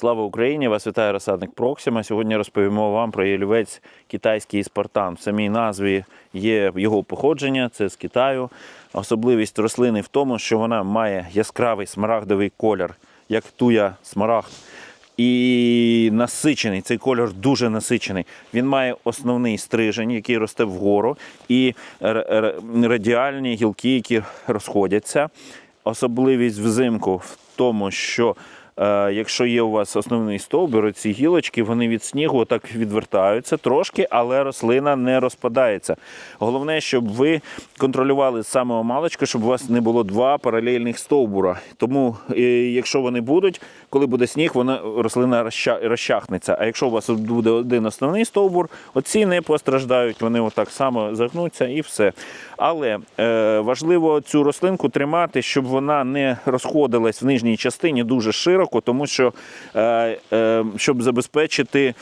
Слава Україні! Вас вітає розсадник Проксима. Сьогодні розповімо вам про ялівець китайський спартан. В самій назві є його походження, це з Китаю. Особливість рослини в тому, що вона має яскравий смарагдовий колір, як туя смарагд. І насичений, цей кольор дуже насичений. Він має основний стрижень, який росте вгору, і радіальні гілки, які розходяться. Особливість взимку в тому, що якщо є у вас основний стовбур, ці гілочки, вони від снігу отак відвертаються трошки, але рослина не розпадається. Головне, щоб ви контролювали з самого маличка, щоб у вас не було два паралельних стовбура. Тому, е, якщо вони будуть, коли буде сніг, вона рослина розчахнеться. А якщо у вас буде один основний стовбур, оці не постраждають, вони отак само загнуться і все. Але е, важливо цю рослинку тримати, щоб вона не розходилась в нижній частині дуже широко, тому що е, е, щоб забезпечити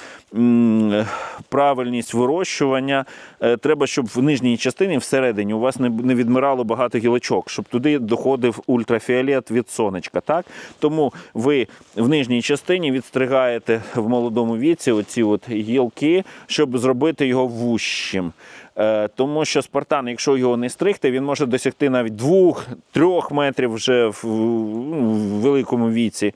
правильність вирощування, е, треба, щоб в нижній частині всередині у вас не відмирало багато гілочок, щоб туди доходив ультрафіолет від сонечка. Так? Тому ви в нижній частині відстригаєте в молодому віці оці от гілки, щоб зробити його вущим. Е, Тому що спартан, якщо його не стригти, він може досягти навіть 2-3 метрів вже в, ну, в великому віці.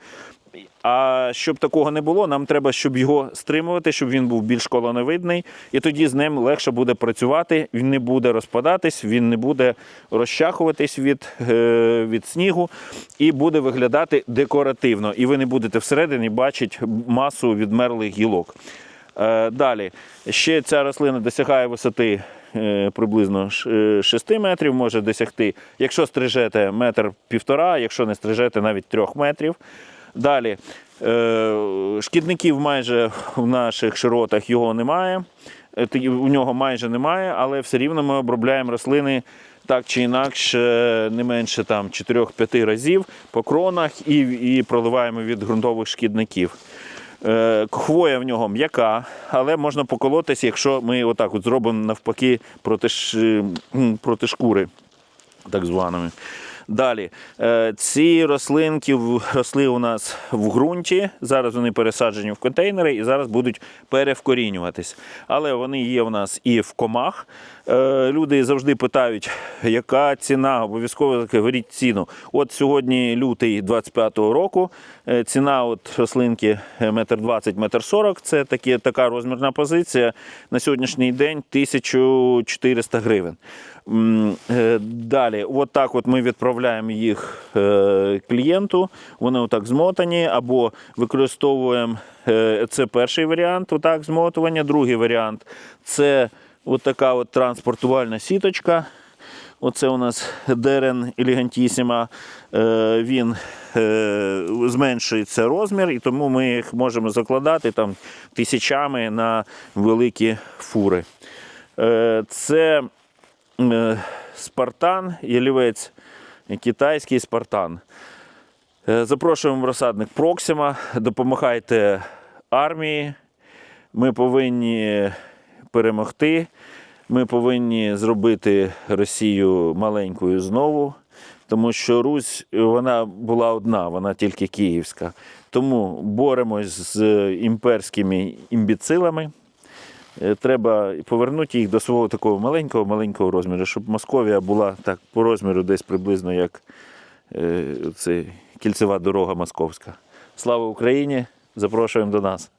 А щоб такого не було, нам треба, щоб його стримувати, щоб він був більш колоновидний, і тоді з ним легше буде працювати. Він не буде розпадатись, він не буде розчахуватись від, е, від снігу і буде виглядати декоративно. І ви не будете всередині бачити масу відмерлих гілок. Е, Далі ще ця рослина досягає висоти е, приблизно е, 6 метрів, може досягти, якщо стрижете метр півтора, якщо не стрижете навіть трьох метрів. Далі е, шкідників майже в наших широтах його немає. Е, У нього майже немає, але все рівно ми обробляємо рослини так чи інакше не менше там 4-5 разів по кронах і, і проливаємо від ґрунтових шкідників. Е, Хвоя в нього м'яка, але можна поколотись, якщо ми отак от зробимо навпаки проти, проти шкури, так званими. Далі, Е, ці рослинки росли у нас в ґрунті. Зараз вони пересаджені в контейнери і зараз будуть перевкорінюватись. Але вони є у нас і в комах. Е, Люди завжди питають, яка ціна, обов'язково говоріть ціну. От сьогодні лютий 25-го року. е, Ціна от рослинки метр 20, метр 40. Це такі, така розмірна позиція. На сьогоднішній день 1400 гривень. Далі, от так от ми відправляємо їх е, клієнту. Вони отак змотані, або використовуємо е, це перший варіант, отак змотування. Другий варіант це от така от транспортувальна сіточка. Оце у нас дерен елегантісіма. Е, Він зменшується розмір, і тому ми їх можемо закладати там тисячами на великі фури. Це спартан, ялівець, китайський спартан. Е, Запрошуємо в розсадник Проксима, допомагайте армії. Ми повинні перемогти. Ми повинні зробити Росію маленькою знову, тому що Русь вона була одна, вона тільки київська. Тому боремось з імперськими імбіцилами. Е, Треба повернути їх до свого такого маленького маленького розміру, щоб Московія була так по розміру десь приблизно як е, це, кільцева дорога московська. Слава Україні! Запрошуємо до нас.